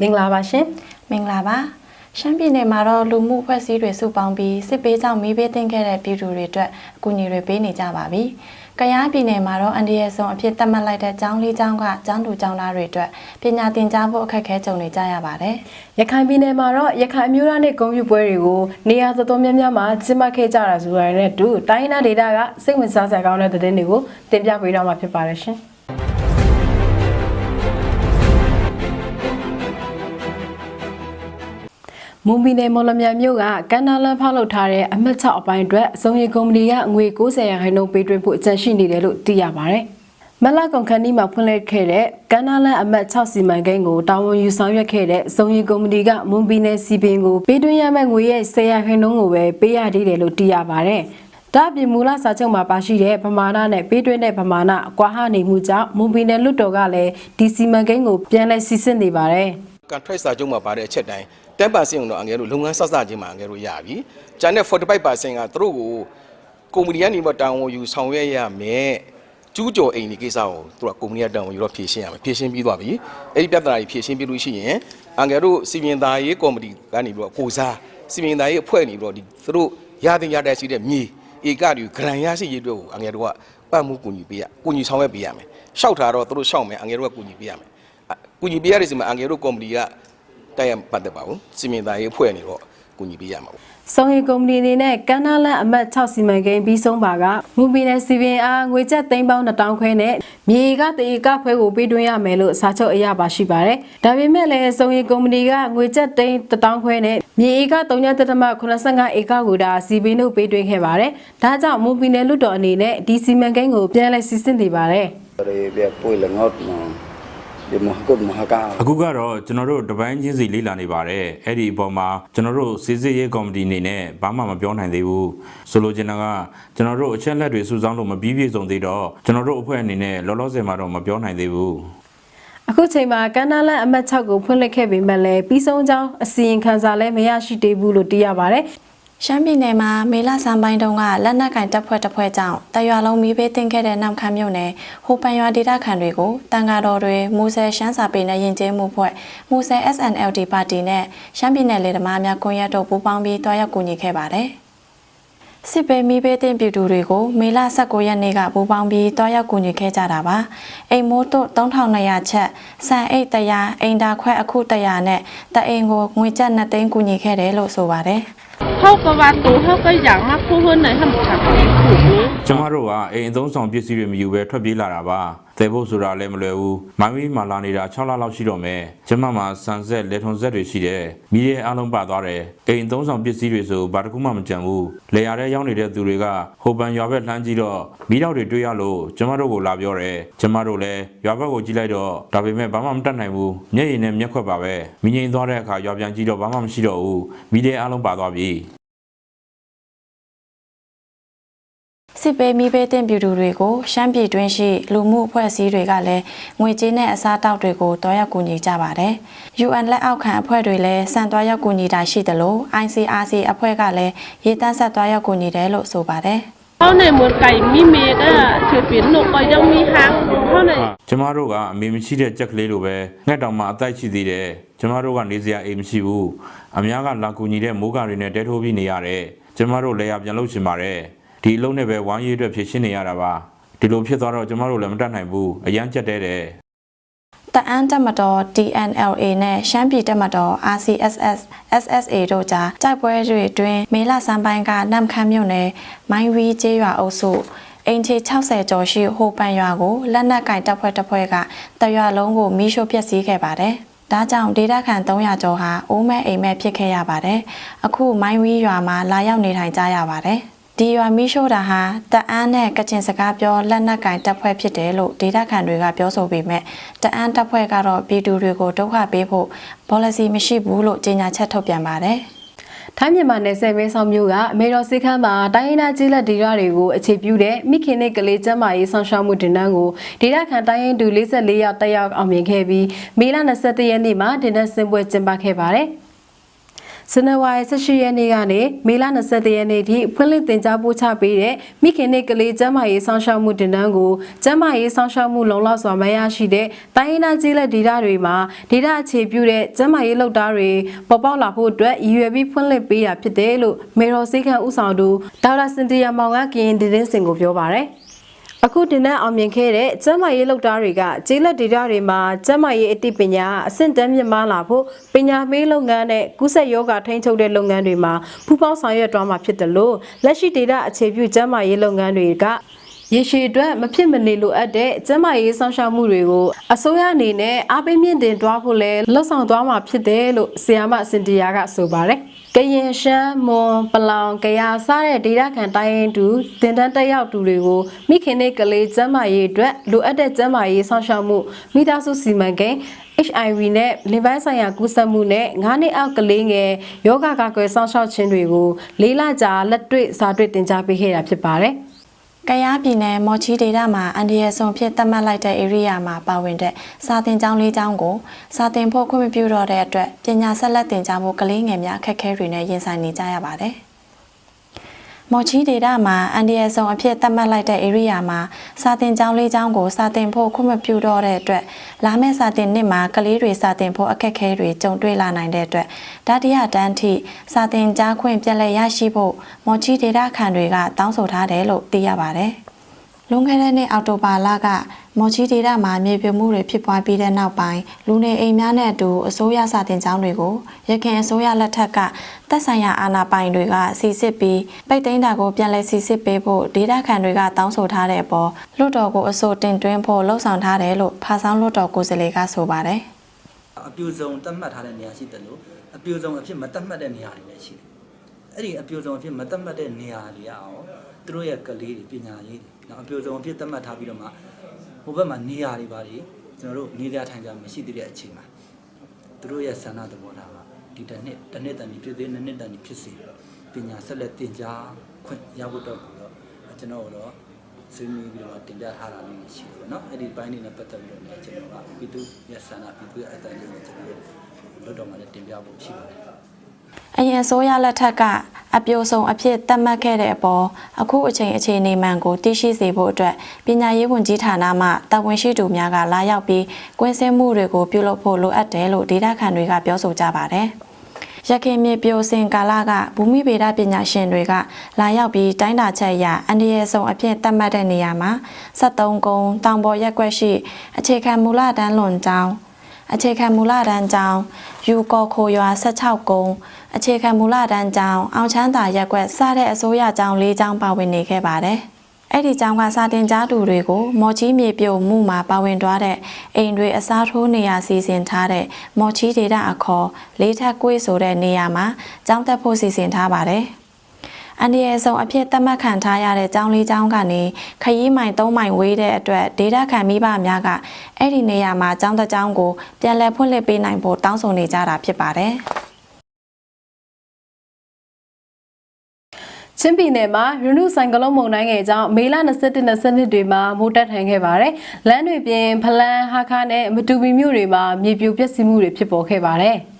မင်္ဂလာပါရှင်မင်္ဂလာပါရှမ်းပြည်နယ်မှာတော့လူမှုအဖွဲ့အစည်းတွေစုပေါင်းပြီးစစ်ပေးကြောင့်မီးဘေးတင်ခဲ့တဲ့ပြည်သူတွေအတွက်အကူအညီတွေပေးနေကြပါပြီ။ကယားပြည်နယ်မှာတော့အန်ဒီရဆုံအဖြစ်သတ်မှတ်လိုက်တဲ့ကျောင်းလေးကျောင်းကကျောင်းသူကျောင်းသားတွေအတွက်ပညာသင်ကြားဖို့အခက်အခဲကြုံနေကြရပါတယ်။ရခိုင်ပြည်နယ်မှာတော့ရခိုင်အမျိုးသားနဲ့ဂုဏ်ပြုပွဲတွေကိုနေရာတော်တော်များများမှာကျင်းပခဲ့ကြတာဆိုရတဲ့တူတိုင်းနာဒေတာကစိတ်ဝင်စားစရာကောင်းတဲ့သတင်းတွေကိုတင်ပြပေးတော့မှာဖြစ်ပါတယ်ရှင် မွန်ပြည်နယ်မော်လမြိုင်မြို့ကကန္နာလန်ဖောက်လုပ်ထားတဲ့အမှတ်6အပိုင်းအတွက်အစုံရီကုမ္ပဏီကငွေ90ရာခိုင်နှုန်းပေးသွင်းဖို့အကြံရှိနေတယ်လို့သိရပါတယ်။မလကုန်ခန်းဒီမှာဖွင့်လှစ်ခဲ့တဲ့ကန္နာလန်အမှတ်6စီမံကိန်းကိုတာဝန်ယူဆောင်ရွက်ခဲ့တဲ့အစုံရီကုမ္ပဏီကမွန်ပြည်နယ်စီပင်ကိုပေးသွင်းရမယ့်ငွေရဲ့10ရာခိုင်နှုန်းကိုပဲပေးရသေးတယ်လို့သိရပါတယ်။ဒါ့အပြင်မူလစာချုပ်မှာပါရှိတဲ့ပမာဏနဲ့ပေးသွင်းတဲ့ပမာဏအကွာဟနေမှုကြောင့်မွန်ပြည်နယ်လွှတ်တော်ကလည်းဒီစီမံကိန်းကိုပြန်လည်စီစစ်နေပါတယ်။ contract စာချုပ်မှာပါတဲ့အချက်တိုင်း10%ကိုတော့အငယ်တို့လုပ်ငန်းဆက်စချင်းမှာအငယ်တို့ရပြီ။ကျန်တဲ့45%ကသူတို့ကိုကုမ္ပဏီကနေမှတာဝန်ယူဆောင်ရွက်ရမယ်။ကျူးကျော်အိမ်ဒီကိစ္စကိုသူကကုမ္ပဏီကတာဝန်ယူတော့ဖြေရှင်းရမယ်။ဖြေရှင်းပြီးသွားပြီ။အဲ့ဒီပြဿနာကြီးဖြေရှင်းပြီးလို့ရှိရင်အငယ်တို့စီမင်းသားရေးကော်မတီကနေပြီးတော့ကိုစားစီမင်းသားရေးအဖွဲ့နေပြီးတော့ဒီသူတို့ရတဲ့ရတဲ့ရှိတဲ့မြေဧကတွေဂရန်ရရှိရေးအတွက်ကိုအငယ်တို့ကပတ်မှုကူညီပေးရကူညီဆောင်ရွက်ပေးရမယ်။ရှောက်တာတော့သူတို့ရှောက်မယ်အငယ်တို့ကကူညီပေးရမယ်။အ ကူညီပေးရတဲ့စီမှာအငယ်တို့ကော်မတီကတိုက်ရပတ်သက်ပါဘူးစီမင်းသားရေးဖွဲ့နေတော့ကူညီပေးရမှာပေါ့စုံရီကုမ္ပဏီအနေနဲ့ကန္နာလန်အမှတ်6စီမံကိန်းပြီးဆုံးပါကမူပီနယ်စီပင်အားငွေကျပ်သိန်းပေါင်း1000ခွဲနဲ့မြေကတဧကခွဲကိုပေးသွင်းရမယ်လို့စာချုပ်အရပါရှိပါတယ်။ဒါပေမဲ့လည်းစုံရီကုမ္ပဏီကငွေကျပ်သိန်း1000ခွဲနဲ့မြေဧက3.85ဧကကိုဒါစီပင်တို့ပေးသွင်းခဲ့ပါတယ်။ဒါကြောင့်မူပီနယ်လွတ်တော်အနေနဲ့ဒီစီမံကိန်းကိုပြန်လည်စစ်စစ်နေပါတယ်။ Dari biar pui lengot no. Dia mau kut mau kau. အခုကတော့ကျွန်တော်တို့တပိုင်းချင်းစီလေ့လာနေပါတယ်အဲ့ဒီအပေါ်မှာကျွန်တော်တို့စစ်စစ်ရေးကော်မတီအနေနဲ့ဘာမှမပြောနိုင်သေးဘူးဆိုလိုချင်တာကကျွန်တော်တို့အချက်လက်တွေစုဆောင်းလို့မပြီးပြည့်စုံသေးတော့ကျွန်တော်တို့အဖွဲ့အနေနဲ့လောလောဆယ်မှာတော့မပြောနိုင်သေးဘူးအခုချိန်မှာကန္နာလန်အမှတ်6ကိုဖွင့်လှစ်ခဲ့ပေမဲ့လည်းပြီးဆုံးကြောင်းအစီရင်ခံစာလည်းမရရှိသေးဘူးလို့သိရပါတယ်။ ရှမ်းပြည်နယ်မှာမေလဆန်ပိုင်းတုန်းကလက်နက်ကင်တပ်ဖွဲ့တစ်ဖွဲ့ကြောင့်တရွာလုံးမီးဘေးတင်ခဲ့တဲ့နောက်ခမ်းမြို့နယ်ဟိုပန်ရွာဒေသခံတွေကိုတန်ဃာတော်တွေမူဆယ်ရှမ်းစာပေနဲ့ယဉ်ကျေးမှုဖွဲ့မူဆယ် SNLD ပါတီနဲ့ရှမ်းပြည်နယ်လေသမားများကွန်ရက်တို့ပူးပေါင်းပြီးတွားရောက်ကူညီခဲ့ပါတယ်။စစ်ပေမီးဘေးတင်ပြည်သူတွေကိုမေလ19ရက်နေ့ကပူးပေါင်းပြီးတွားရောက်ကူညီခဲ့ကြတာပါ။အိမ်မိုးတို့3200ချက်စံအိတ်100အိမ်ဒါခွဲအခု100နဲ့တအိမ်ကိုငွေကျပ်2သိန်းကူညီခဲ့တယ်လို့ဆိုပါတယ်။ เขาก็ว่าตูเขาก็อยากมาพูดในทำขับถูกนี้ ကျမတို့ကအိမ်အသုံးဆောင်ပစ္စည်းတွေမယူဘဲထွက်ပြေးလာတာပါ တဲဖို့ဆိုတာလည်းမလွယ်ဘူးမိုင်းမီမာလာနေတာ6လလောက်ရှိတော့မယ်ကျမမှာဆန်ဆက်လေထုံဆက်တွေရှိတယ်မီးရဲအလုံးပါသွားတယ်အိမ်အသုံးဆောင်ပစ္စည်းတွေဆိုဘာတစ်ခုမှမကြံဘူးလေယာတဲ့ရောက်နေတဲ့သူတွေကဟိုပန်ရွာဘက်လှမ်းကြည့်တော့မီးတောက်တွေတွေ့ရလို့ကျမတို့ကိုလာပြောတယ်ကျမတို့လည်းရွာဘက်ကိုကြည့်လိုက်တော့ဒါပေမဲ့ဘာမှမတတ်နိုင်ဘူးမျက်ရည်နဲ့မျက်ခွက်ပါပဲမင်းငိန်သွားတဲ့အခါရွာပြန်ကြည့်တော့ဘာမှမရှိတော့ဘူးမီးရဲအလုံးပါသွားပြီ စစ်ပေးမိပေးတဲ့ပြည်သူတွေကိုရှမ်းပြည်တွင်းရှိလူမှုအဖွဲ့အစည်းတွေကလည်းငွေကြေးနဲ့အစားတောက်တွေကိုတွားရောက်ကူညီကြပါတယ်။ UN လက်အောက်ခံအဖွဲ့တွေလည်းစံတွားရောက်ကူညီတာရှိတယ်လို့ ICRC အဖွဲ့ကလည်းရေးတန်းဆက်တွားရောက်ကူညီတယ်လို့ဆိုပါတယ်။ เขาในเมืองไก่มีเมก็เฉปีนนกก็ยังมีหางเขาใน ကျမတို့ကအမေမရှိတဲ့ကြက်ကလေးလိုပဲငှက်တောင်မှအသက်ရှိသေးတယ်ကျမတို့ကနေစရာအိမ်မရှိဘူးအများကလာကူညီတဲ့မိုးကာတွေနဲ့တဲထိုးပြီးနေရတယ်ကျမတို့လည်းရပြန်လုပ်ချင်ပါတယ် ဒီအလုံးနဲ့ပဲဝမ်းရည်အတွက်ဖြစ်ရှင်းနေရတာပါဒီလိုဖြစ်သွားတော့ကျမတို့လည်းမတတ်နိုင်ဘူးအရန်ကြက်တဲတယ်တအန်းတက်မတော် TNLA နဲ့ရှမ်းပြည်တက်မတော် RCSS SSA တို့ကြားတိုက်ပွဲတွေအတွင်းမေလဆန်းပိုင်းကနမ်ခမ်းမြို့နယ်မိုင်းဝီကျေးရွာအုပ်စုအင်ချေ60ကျော်ရှိဟိုပန်ရွာကိုလက်နက်ကင်တပ်ဖွဲ့တစ်ဖွဲ့ကတရွာလုံးကိုမီးရှို့ဖျက်ဆီးခဲ့ပါတယ်။ဒါကြောင့်ဒေတာခန်300ကျော်ဟာအိုးမဲ့အိမ်မဲ့ဖြစ်ခဲ့ရပါတယ်။အခုမိုင်းဝီရွာမှာလာရောက်နေထိုင်ကြရပါတယ်။ ဒီရွာမီးရှို့တာဟာတအန်းနဲ့ကချင်စကားပြောလက်နက်ကင်တပ်ဖွဲ့ဖြစ်တယ်လို့ဒေတာခန်တွေကပြောဆိုပေမဲ့တအန်းတပ်ဖွဲ့ကတော့ပြည်သူတွေကိုဒုက္ခပေးဖို့ policy မရှိဘူးလို့ကြေညာချက်ထုတ်ပြန်ပါတယ်။ထိုင်းမြန်မာနယ်စပ်မဲဆောက်မြို့ကအမေတော်စိတ်ခမ်းမှာတိုင်းရင်းသားကြီးလက်ဒေသတွေကိုအခြေပြုတဲ့မိခင်နဲ့ကလေးကျန်းမာရေးဆောင်ရှောက်မှုတင်နန်းကိုဒေသခံတိုင်းရင်းသူ44ရောက်တက်ရောက်အောင်မြင်ခဲ့ပြီးမေလ21ရက်နေ့မှာတင်နန်းစင်ပွဲကျင်းပခဲ့ပါတယ်။ ဇန်နဝါရီ18ရက်နေ့ကနေမေလ23ရက်နေ့ထိဖွင့်လှစ်တင် जा ပို့ချပေးတဲ့မိခင်နဲ့ကလေးကျန်းမာရေးဆောင်ရှောက်မှုတင်နန်းကိုကျန်းမာရေးဆောင်ရှောက်မှုလုံလောက်စွာမရရှိတဲ့တိုင်းရင်းသားကြီးလက်ဒေတာတွေမှာဒေတာအခြေပြုတဲ့ကျန်းမာရေးလုပ်သားတွေပေါ်ပေါက်လာဖို့အတွက်ရည်ရွယ်ပြီးဖွင့်လှစ်ပေးတာဖြစ်တယ်လို့မေတော်စိတ်ခံဦးဆောင်သူဒေါက်တာစင်တီယာမောင်ကကရင်ဒင်းစင်ကိုပြောပါရယ် အခုတင်တဲ့အောင်မြင်ခဲ့တဲ့ကျန်းမာရေးလုပ်သားတွေကကျေးလက်ဒေတာတွေမှာကျန်းမာရေးအသိပညာအဆင့်တန်းမြင့်မားလာဖို့ပညာမေးလုပ်ငန်းနဲ့ကုသယောဂထိန်းချုပ်တဲ့လုပ်ငန်းတွေမှာပူးပေါင်းဆောင်ရွက်သွားမှာဖြစ်တယ်လို့လက်ရှိဒေတာအခြေပြုကျန်းမာရေးလုပ်ငန်းတွေကရေရှည်အတွက်မဖြစ်မနေလိုအပ်တဲ့ကျန်းမာရေးဆောင်ရှောက်မှုတွေကိုအစိုးရအနေနဲ့အားပေးမြင့်တင်သွားဖို့လဲလှုံ့ဆော်သွားမှာဖြစ်တယ်လို့ဆီယာမစင်တီယာကဆိုပါတယ်။ ကရင်ရှမ်းမွန်ပလောင်ကယားစတဲ့ဒေတာခံတိုင်းရင်းသူတင်တန်းတက်ရောက်သူတွေကိုမိခင်နဲ့ကလေးကျန်းမာရေးအတွက်လိုအပ်တဲ့ကျန်းမာရေးဆောင်ရှောက်မှုမိသားစုစီမံကိန်း HIV နဲ့လင်ပိုင်းဆိုင်ရာကူးစက်မှုနဲ့9နှစ်အောက်ကလေးငယ်ယောဂကာကွယ်ဆောင်ရှောက်ခြင်းတွေကိုလေးလကြာလက်တွေ့စာတွေ့တင် जा ပေးခဲ့တာဖြစ်ပါတယ်။ ကယားပြည်နယ်မော်ချီဒေတာမှာအန်ဒီရဆုံဖြစ်သတ်မှတ်လိုက်တဲ့ area မှာပါဝင်တဲ့စာသင်ကျောင်းလေးကျောင်းကိုစာသင်ဖို့ခွင့်မပြုတော့တဲ့အတွက်ပညာဆက်လက်သင်ကြားဖို့ကလေးငယ်များအခက်အခဲတွေနဲ့ရင်ဆိုင်နေကြရပါတယ်။ မော်ချီဒေတာမှာအန်ဒီရဆုံအဖြစ်သတ်မှတ်လိုက်တဲ့ area မှာစာသင်ကျောင်းလေးကျောင်းကိုစာသင်ဖို့ခွင့်မပြုတော့တဲ့အတွက်လာမယ့်စာသင်နှစ်မှာကလေးတွေစာသင်ဖို့အခက်အခဲတွေကြုံတွေ့လာနိုင်တဲ့အတွက်တတိယတန်းထိစာသင်ကြားခွင့်ပြက်လက်ရရှိဖို့မော်ချီဒေတာခံတွေကတောင်းဆိုထားတယ်လို့သိရပါတယ်။ လွန်ခဲ့တဲ့နှစ်အောက်တိုဘာလကမော်ချီဒေတာမှာမြေပြိုမှုတွေဖြစ်ပွားပြီးတဲ့နောက်ပိုင်းလူနေအိမ်များနဲ့အတူအစိုးရစာတင်ကျောင်းတွေကိုရခိုင်အစိုးရလက်ထက်ကသက်ဆိုင်ရာအာဏာပိုင်တွေကစီစစ်ပြီးပိတ်သိမ်းတာကိုပြန်လည်စီစစ်ပေးဖို့ဒေတာခံတွေကတောင်းဆိုထားတဲ့အပေါ်လွှတ်တော်ကိုအဆိုတင်သွင်းဖို့လှုံ့ဆော်ထားတယ်လို့ဖာဆောင်လွှတ်တော်ကိုယ်စားလှယ်ကဆိုပါတယ်အပြူဆုံးတတ်မှတ်ထားတဲ့နေရာရှိတယ်လို့အပြူဆုံးအဖြစ်မတတ်မှတ်တဲ့နေရာတွေလည်းရှိတယ်။အဲ့ဒီအပြူဆုံးအဖြစ်မတတ်မှတ်တဲ့နေရာတွေကအောင် သူတို့ရဲ့ကလေးတွေပညာရေးတွေနော်အပြူဆုံးအဖြစ်တတ်မှတ်ထားပြီးတော့မှဟိုဘက်မှာနေရာတွေပါတွေကျွန်တော်တို့နေရာထိုင်ကြမရှိသေးတဲ့အချိန်မှာသူတို့ရဲ့ဆန္ဒသဘောထားကဒီတစ်နှစ်တစ်နှစ်တန်ပြီးဖြစ်သေးနှစ်နှစ်တန်ပြီးဖြစ်စေပညာဆက်လက်သင်ကြားခွင့်ရဖို့တော့ကိုတော့ကျွန်တော်တို့ဆွေးနွေးပြီးတော့တင်ပြထားတာလေးရှိတယ်ပေါ့နော်အဲ့ဒီဘိုင်းနေနဲ့ပတ်သက်ပြီးတော့လည်းကျွန်တော်ကပြည်သူရဲ့ဆန္ဒပြည်သူရဲ့အတိုင်းလေးကိုကျွန်တော်တို့လွတ်တော်မှာလည်းတင်ပြဖို့ရှိပါတယ် အရင်အစိုးရလက်ထက်ကအပြိုဆုံးအဖြစ်သတ်မှတ်ခဲ့တဲ့အပေါ်အခုအချိန်အခြေအနေမှန်ကိုသိရှိစေဖို့အတွက်ပညာရေးဝန်ကြီးဌာနမှတာဝန်ရှိသူများကလာရောက်ပြီးကွင်းဆင်းမှုတွေကိုပြုလုပ်ဖို့လိုအပ်တယ်လို့ဒေတာခန်တွေကပြောဆိုကြပါတယ်။ရခိုင်မြေပြိုစင်ကာလကဘူမိဗေဒပညာရှင်တွေကလာရောက်ပြီးတိုင်းတာချက်အရအန်ဒီရဲဆုံးအဖြစ်သတ်မှတ်တဲ့နေရာမှာ73ကုန်းတောင်ပေါ်ရက်ကွက်ရှိအခြေခံမူလတန်းလွန်ကျောင်း အခြေခံမူလတန်းကျောင်းယူကော်ခိုရွာ16ကုန်းအခြေခံမူလတန်းကျောင်းအောင်ချမ်းသာရက်ကွက်စတဲ့အစိုးရကျောင်း၄ကျောင်းပါဝင်နေခဲ့ပါတယ်။အဲ့ဒီကျောင်းကစာတင်ကြားသူတွေကိုမော်ချီမြေပြုတ်မှုမှာပါဝင်သွားတဲ့အိမ်တွေအစားထိုးနေရာစီစဉ်ထားတဲ့မော်ချီဒေတာအခေါ်လေးထက်ကွေးဆိုတဲ့နေရာမှာကျောင်းတက်ဖို့စီစဉ်ထားပါတယ်။ အန်ဒီရဲဆုံးအဖြစ်သတ်မှတ်ခံထားရတဲ့ကျောင်းလေးကျောင်းကနေခရီးမိုင်3မိုင်ဝေးတဲ့အတွက်ဒေတာခံမိဘများကအဲ့ဒီနေရာမှာကျောင်းတစ်ကျောင်းကိုပြန်လည်ဖွင့်လှစ်ပေးနိုင်ဖို့တောင်းဆိုနေကြတာဖြစ်ပါတယ်။ချင်းပြည်နယ်မှာရနုဆိုင်ကလုံးမုန်တိုင်းငယ်ကြောင့်မေလ21 22တွေမှာမိုးတက်ထန်ခဲ့ပါတယ်။လမ်းတွေပြင်ဖလန်းဟာခါနဲ့မတူပီမြို့တွေမှာမြေပြိုပျက်စီးမှုတွေဖြစ်ပေါ်ခဲ့ပါတယ်။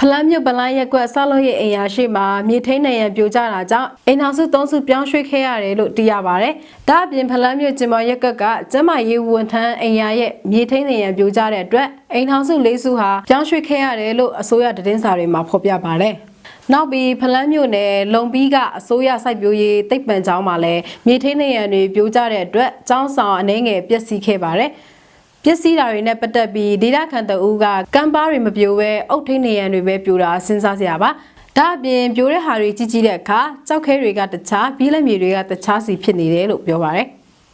ဖလန်းမြို့ပလန်းရက်ကွက်ဆောက်လုပ်ရေးအိမ်ယာရှိမှာမြေထိန်နေရန်ပြိုကျတာကြောင့်အိမ်ထောင်စု၃စုပြောင်းရွှေ့ခဲ့ရတယ်လို့သိရပါတယ်။ဒါအပြင်ဖလန်းမြို့ကျင်မော်ရက်ကွက်ကကျမရေးဝန်ထမ်းအိမ်ယာရဲ့မြေထိန်နေရန်ပြိုကျတဲ့အတွက်အိမ်ထောင်စု၄စုဟာပြောင်းရွှေ့ခဲ့ရတယ်လို့အစိုးရသတင်းစာတွေမှာဖော်ပြပါတယ်။နောက်ပြီးဖလန်းမြို့နယ်လုံပီးကအစိုးရစိုက်ပျိုးရေးတိတ်ပံကျောင်းမှာလည်းမြေထိန်းနေရန်တွေပြိုကျတဲ့အတွက်ကျောင်းဆောင်အနေငယ်ပျက်စီးခဲ့ပါတယ်။ ပျက်စီးတာတွေနဲ့ပတ်သက်ပြီးဒေတာခန်တအူးကကမ်ပါတွေမပြိုဘဲအုတ်ထိန်းနေရန်တွေပဲပြိုတာစဉ်းစားစရာပါ။ဒါအပြင်ပြိုတဲ့ဟာတွေကြီးကြီးတဲ့အခါကြောက်ခဲတွေကတခြားပြီးလက်မြေတွေကတခြားစီဖြစ်နေတယ်လို့ပြောပါတယ်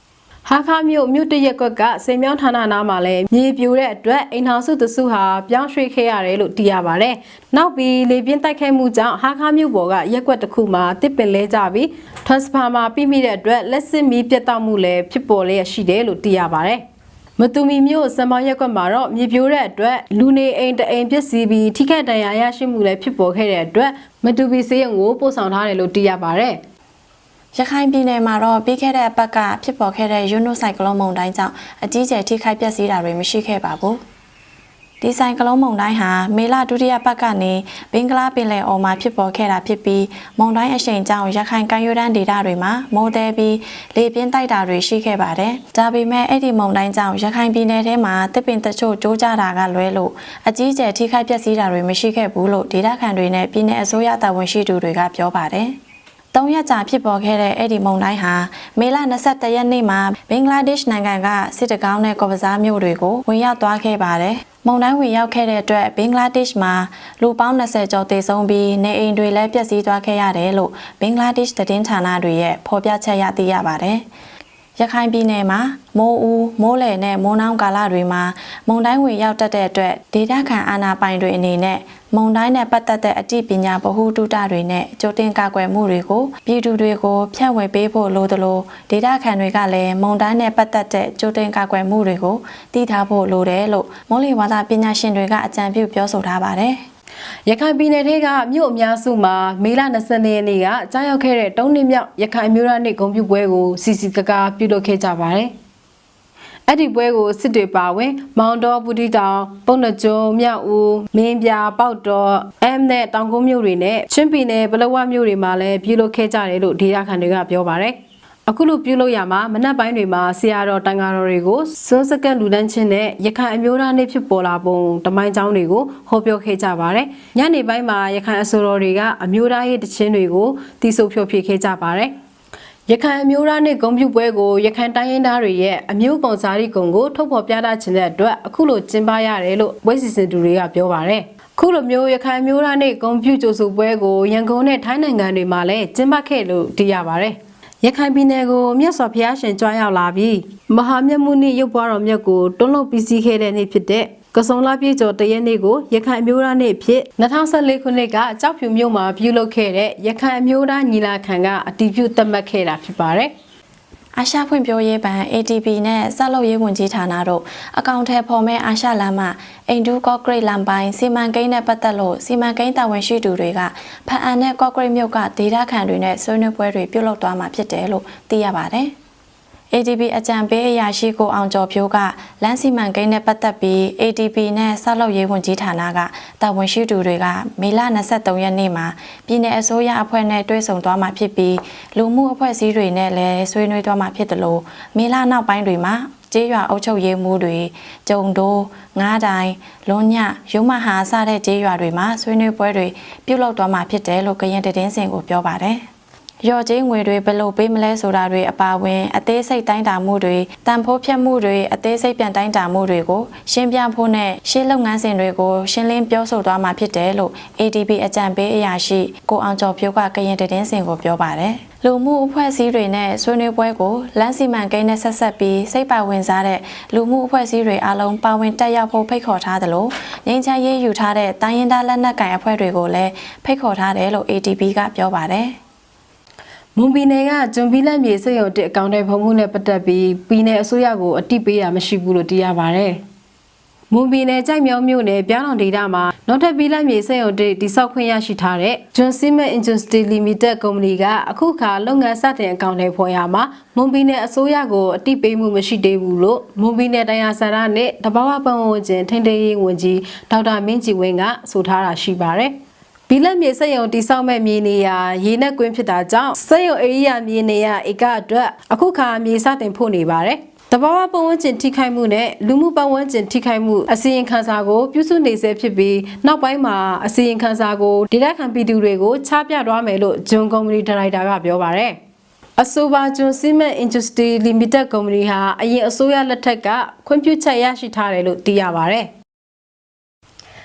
။ဟာခါမြို့မြို့တရက်ကွက်ကစိန်မြောင်းဌာနနားမှာလည်းမြေပြိုတဲ့အတွက်အိမ်ထောင်စုတစုဟာပြောင်းရွှေ့ခဲ့ရတယ်လို့သိရပါတယ်။နောက်ပြီးလေပြင်းတိုက်ခိုက်မှုကြောင့်ဟာခါမြို့ပေါ်ကရက်ကွက်တစ်ခုမှာတစ်ပင်လဲကြပြီး transfer မှာပြီးမိတဲ့အတွက်လက်စစ်မီးပြတ်တောက်မှုလည်းဖြစ်ပေါ်လျက်ရှိတယ်လို့သိရပါတယ်။ မတူမီမျိုးစံမောင်ရက်ကွက်မှာတော့မြေပြိုတဲ့အတွက်လူနေအိမ်တအိမ်ပျက်စီးပြီးထိခိုက်ဒဏ်ရာရရှိမှုလည်းဖြစ်ပေါ်ခဲ့တဲ့အတွက်မတူပီစေးရုံကိုပို့ဆောင်ထားတယ်လို့သိရပါတယ်။ရခိုင်ပြည်နယ်မှာတော့ပြီးခဲ့တဲ့အပတ်ကဖြစ်ပေါ်ခဲ့တဲ့ယူနိုဆိုင်ကလုန်းမုန်တိုင်းကြောင့်အကြီးအကျယ်ထိခိုက်ပျက်စီးတာတွေမရှိခဲ့ပါဘူး။ ဒီဆိုင်ကလုံးမုန်တိုင်းဟာမေလဒုတိယပတ်ကနေဘင်္ဂလားပင်လယ်အော်မှာဖြစ်ပေါ်ခဲ့တာဖြစ်ပြီးမုန်တိုင်းအရှိန်ကြောင့်ရခိုင်ကမ်းရိုးတန်းဒေသတွေမှာမိုးသည်ပြီးလေပြင်းတိုက်တာတွေရှိခဲ့ပါတယ်။ဒါပေမဲ့အဲ့ဒီမုန်တိုင်းကြောင့်ရခိုင်ပြည်နယ်ထဲမှာတစ်ပင်တချို့ကျိုးကျတာကလွဲလို့အကြီးအကျယ်ထိခိုက်ပျက်စီးတာတွေမရှိခဲ့ဘူးလို့ဒေသခံတွေနဲ့ပြည်내အစိုးရတာဝန်ရှိသူတွေကပြောပါတယ်။၃ရက်ကြာဖြစ်ပေါ်ခဲ့တဲ့အဲ့ဒီမုန်တိုင်းဟာမေလ22ရက်နေ့မှာဘင်္ဂလားဒေ့ရှ်နိုင်ငံကစစ်တကောင်းနဲ့ကော်ပစားမြို့တွေကိုဝင်ရောက်သွားခဲ့ပါတယ်။ မုန်တိုင်းဝင်ရောက်ခဲ့တဲ့အတွက်ဘင်္ဂလားဒေ့ရှ်မှာလူပေါင်း20ကျော်သေဆုံးပြီးနေအိမ်တွေလည်းပျက်စီးသွားခဲ့ရတယ်လို့ဘင်္ဂလားဒေ့ရှ်သတင်းဌာနတွေရဲ့ဖော်ပြချက်ရသိရပါတယ်။ရခိုင်ပြည်နယ်မှာမိုးဦးမိုးလေနဲ့မိုးနှောင်းကာလတွေမှာမုန်တိုင်းဝင်ရောက်တတ်တဲ့အတွက်ဒေသခံအာဏာပိုင်တွေအနေနဲ့ မုန်တိုင်းနဲ့ပတ်သက်တဲ့အသိပညာဗဟုသုတတွေနဲ့ကြိုတင်ကာကွယ်မှုတွေကိုပြည်သူတွေကိုဖြန့်ဝေပေးဖို့လိုသလိုဒေသခံတွေကလည်းမုန်တိုင်းနဲ့ပတ်သက်တဲ့ကြိုတင်ကာကွယ်မှုတွေကိုသိထားဖို့လိုတယ်လို့မိုးလေဝသပညာရှင်တွေကအကြံပြုပြောဆိုထားပါတယ်။ရခိုင်ပြည်နယ်ထဲကမြို့အများစုမှာမေလ20ရက်နေ့ကကြားရောက်ခဲ့တဲ့တုံးနှစ်မြောက်ရခိုင်အမျိုးသားနေ့ဂုဏ်ပြုပွဲကိုစီစီကကာပြုလုပ်ခဲ့ကြပါတယ်။ အဲ့ဒီပွဲကိုစစ်တွေပါဝင် မောင်တော်ပူတီတောင်ပုံနှကျုံမြောက်ဦးမင်းပြပေါက်တော်အမ်နဲ့တောင်ကုန်းမြို့တွေနဲ့ချင်းပြည်နယ်ပလောဝမြို့တွေမှာလည်းပြုလုပ်ခဲ့ကြတယ်လို့ဒေသခံတွေကပြောပါတယ်။အခုလိုပြုလုပ်ရမှာမနက်ပိုင်းတွေမှာဆရာတော်တန်ဃာတော်တွေကိုစွန်းစကက်လူတန်းချင်းနဲ့ရခိုင်အမျိုးသားနေ့ဖြစ်ပေါ်လာပုံတမိုင်းကျောင်းတွေကိုဟောပြောခဲ့ကြပါတယ်။ညနေပိုင်းမှာရခိုင်အစိုးရတွေကအမျိုးသားရေးတခြင်းတွေကိုတီးဆိုဖြိုဖြေခဲ့ကြပါတယ်။ ရခိုင်အမျိုးသားနေ့ဂုဏ်ပြုပွဲကိုရခိုင်တိုင်းရင်းသားတွေရဲ့အမျိုးကုံစာရီကုံကိုထုတ်ဖော်ပြသခြင်းတဲ့အတွက်အခုလိုကျင်းပရတယ်လို့ပွဲစီစဉ်သူတွေကပြောပါတယ်။ခုလိုမျိုးရခိုင်မျိုးသားနေ့ဂုံပြူကြိုဆိုပွဲကိုရန်ကုန်နဲ့ထိုင်းနိုင်ငံတွေမှာလည်းကျင်းပခဲ့လို့သိရပါတယ်။ရခိုင်ပြည်နယ်ကိုမြတ်စွာဘုရားရှင်ကြွားရောက်လာပြီးမဟာမြတ်မှုနေ့ရုပ်ပွားတော်မြတ်ကိုတွန်းလှုပ်ပြီးစီးခဲ့တဲ့နေ့ဖြစ်တဲ့ ကစုံလာပြည်ကျော်တရက်နေ့ကိုရခိုင်အမျိုးသားနေ့ဖြစ်2014ခုနှစ်ကကြောက်ဖြူမြို့မှာပြုလုပ်ခဲ့တဲ့ရခိုင်အမျိုးသားညီလာခံကအတည်ပြုသတ်မှတ်ခဲ့တာဖြစ်ပါတယ်။အာရှဖွံ့ဖြိုးရေးဘဏ် ATP နဲ့ဆက်လုပ်ရေးဝန်ကြီးဌာနတို့အကောင့်ထဲပေါ်မဲ့အာရှလမ်းမအိန္ဒူကော့ဂရိတ်လမ်းပိုင်းစီမံကိန်းနဲ့ပတ်သက်လို့စီမံကိန်းတာဝန်ရှိသူတွေကဖအံနဲ့ကော့ဂရိတ်မြို့ကဒေသခံတွေနဲ့ဆွေးနွေးပွဲတွေပြုလုပ်သွားမှာဖြစ်တယ်လို့သိရပါတယ်။ ADB အကြံပေးအရာရှိကိုအောင်ကျော်ဖြိုးကလမ်းစီမံကိန်းနဲ့ပတ်သက်ပြီး ADB နဲ့ဆက်လုပ်ရေးဝန်ကြီးဌာနကတာဝန်ရှိသူတွေကမေလ23ရက်နေ့မှာပြည်내အစိုးရအဖွဲ့နဲ့တွေ့ဆုံသွားမှာဖြစ်ပြီးလူမှုအဖွဲ့အစည်းတွေနဲ့လည်းဆွေးနွေးသွားမှာဖြစ်တယ်လို့မေလနောက်ပိုင်းတွေမှာကျေးရွာအုပ်ချုပ်ရေးမှုတွေကြုံတိုးငားတိုင်လွန်ညရုံမဟာစတဲ့ကျေးရွာတွေမှာဆွေးနွေးပွဲတွေပြုလုပ်သွားမှာဖြစ်တယ်လို့ကရင်တည်င်းစင်ကိုပြောပါတယ်။ ရော့ကျင်းငွေတွေဘယ်လိုပေးမလဲဆိုတာတွေအပါအဝင် အသေးစိတ်တိုင်းတာမှုတွေတန်ဖိုးဖြတ်မှုတွေအသေးစိတ်ပြန်တိုင်းတာမှုတွေကိုရှင်းပြဖို့နဲ့ရှင်းလုပ်ငန်းစဉ်တွေကိုရှင်းလင်းပြောဆိုသွားမှာဖြစ်တယ်လို့ ADB အကြံပေးအရာရှိကိုအောင်ကျော်ဖြိုးကကရင်တည်င်းစင်ကိုပြောပါတယ်လူမှုအဖွဲ့အစည်းတွေနဲ့ဆွေးနွေးပွဲကိုလမ်းစီမံကိန်းနဲ့ဆက်ဆက်ပြီးစိတ်ပါဝင်စားတဲ့လူမှုအဖွဲ့အစည်းတွေအားလုံးပါဝင်တက်ရောက်ဖို့ဖိတ်ခေါ်ထားသလိုငင်းချမ်းရေးယူထားတဲ့တိုင်းရင်းသားလက်နက်ကိုင်အဖွဲ့တွေကိုလည်းဖိတ်ခေါ်ထားတယ်လို့ ADB ကပြောပါတယ်။ မွန်ပြည်နယ်ကဂျွန်ပီလက်မြေစိတ်ရုံတစ်အကောင့်တွေဖုံမှုနဲ့ပတ်သက်ပြီးပြည်နယ်အစိုးရကိုအတိပေးတာမရှိဘူးလို့သိရပါဗျ။မွန်ပြည်နယ်ကြိုက်မြောင်းမြို့နယ်ပြောင်းတော်ဒေသမှာနောက်ထပ်ပြည်လက်မြေစိတ်ရုံတစ်တိစောက်ခွင့်ရရှိထားတဲ့ John Cement Industry Limited ကုမ္ပဏီကအခုခါလုပ်ငန်းစတင်အကောင့်တွေဖော်ရမှာမွန်ပြည်နယ်အစိုးရကိုအတိပေးမှုမရှိသေးဘူးလို့မွန်ပြည်နယ်တရားစရနဲ့တဘာဝပတ်ဝန်းကျင်ထိန်းသိမ်းရေးဝန်ကြီးဒေါက်တာမင်းကြည်ဝင်းကဆိုထားတာရှိပါတယ်။ ဘီလက်မြေစက်ရုံတိစောက်မဲ့မြေနေရာရေနက်ကွင်းဖြစ်တာကြောင့်စက်ရုံဧရိယာမြေနေရာဧကအတွက်အခုခါမြေစတင်ဖို့နေပါတယ်။တဘာဝပတ်ဝန်းကျင်ထိခိုက်မှုနဲ့လူမှုပတ်ဝန်းကျင်ထိခိုက်မှုအစီရင်ခံစာကိုပြုစုနေဆဲဖြစ်ပြီးနောက်ပိုင်းမှာအစီရင်ခံစာကိုဒေတာခံပြည်သူတွေကိုချပြသွားမယ်လို့ဂျွန်ကုမ္ပဏီဒါရိုက်တာကပြောပါတယ်။အဆိုပါဂျွန်စီမန့်အင်ဒစထရီလီမိတက်ကုမ္ပဏီဟာအရင်အစိုးရလက်ထက်ကခွင့်ပြုချက်ရရှိထားတယ်လို့သိရပါဗျ။